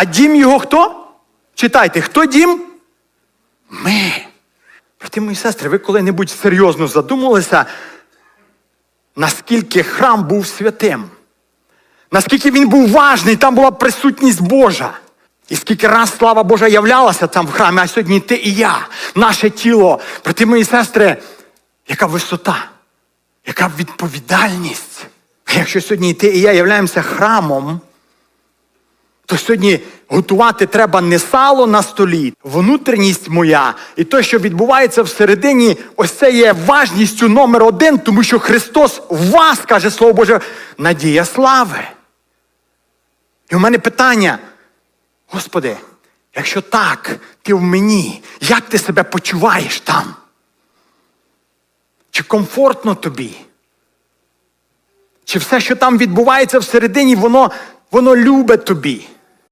А дім його хто? Читайте, хто дім? Ми. Брати мої сестри, ви коли-небудь серйозно задумувалися, наскільки храм був святим? Наскільки він був важний, там була присутність Божа. І скільки раз слава Божа являлася там в храмі, а сьогодні ти і я, наше тіло, брати мої сестри, яка висота, яка відповідальність. Якщо сьогодні ти і я являємося храмом, то сьогодні готувати треба не сало на столі, внутрішність моя. І те, що відбувається всередині, ось це є важністю номер один, тому що Христос в вас, каже Слово Боже, надія слави. І у мене питання, Господи, якщо так, ти в мені, як ти себе почуваєш там? Чи комфортно тобі? Чи все, що там відбувається всередині, воно, воно любить тобі?